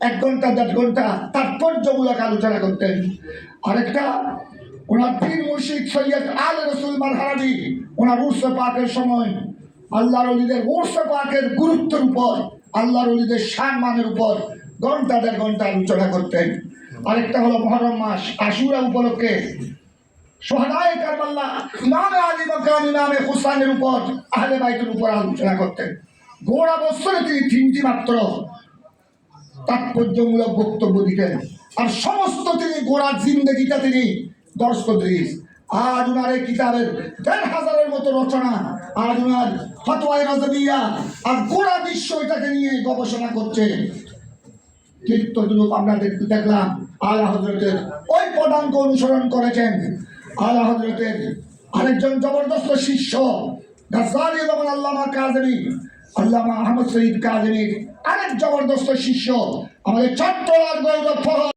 এক ঘণ্টা, দেড় ঘণ্টা তাৎপর্যমূলক আলোচনা করতেন। আরেকটা, ওনার পীর মুর্শিদ সৈয়দ আল রসুল মারহারাবি ওনার উৎসব পাকের সময় আল্লাহর অলিদের উৎসব পাকের গুরুত্বের উপর, আল্লাহর অলিদের সম্মানের উপর ঘণ্টা, দেড় ঘণ্টা আলোচনা করতেন। আরেকটা হলো মহরম মাস, আশুরা উপলক্ষে সোহাদায় কারবাল্লা আলী বকরাম হুসানের উপর আহলে বাইতের উপর আলোচনা করতেন। গোড়া বছরে তিনি তিনটি মাত্র তাৎপর্যমূলক বক্তব্য দিতেন। আর সমস্ত তিনি গোড়া জিন্দগিটা তিনি দর্শক দিস আজ ওনার এই কিতাবের দেড় হাজারের মতো রচনা, আজ ওনার ফতোয়াই রাজবিয়া আর গোড়া বিশ্ব এটাকে নিয়ে গবেষণা করছে। কীর্তনরূপ আমরা দেখ- দেখলাম আলা হজরতের ওই পদাঙ্ক অনুসরণ করেছেন। আলা হজরতের আরেকজন জবরদস্ত শিষ্য আল্লামা আল্লামা আহমদ শহীদ কাজেমির আরেক জবরদস্ত শিষ্য আমাদের চট্টগ্রাম গৌরব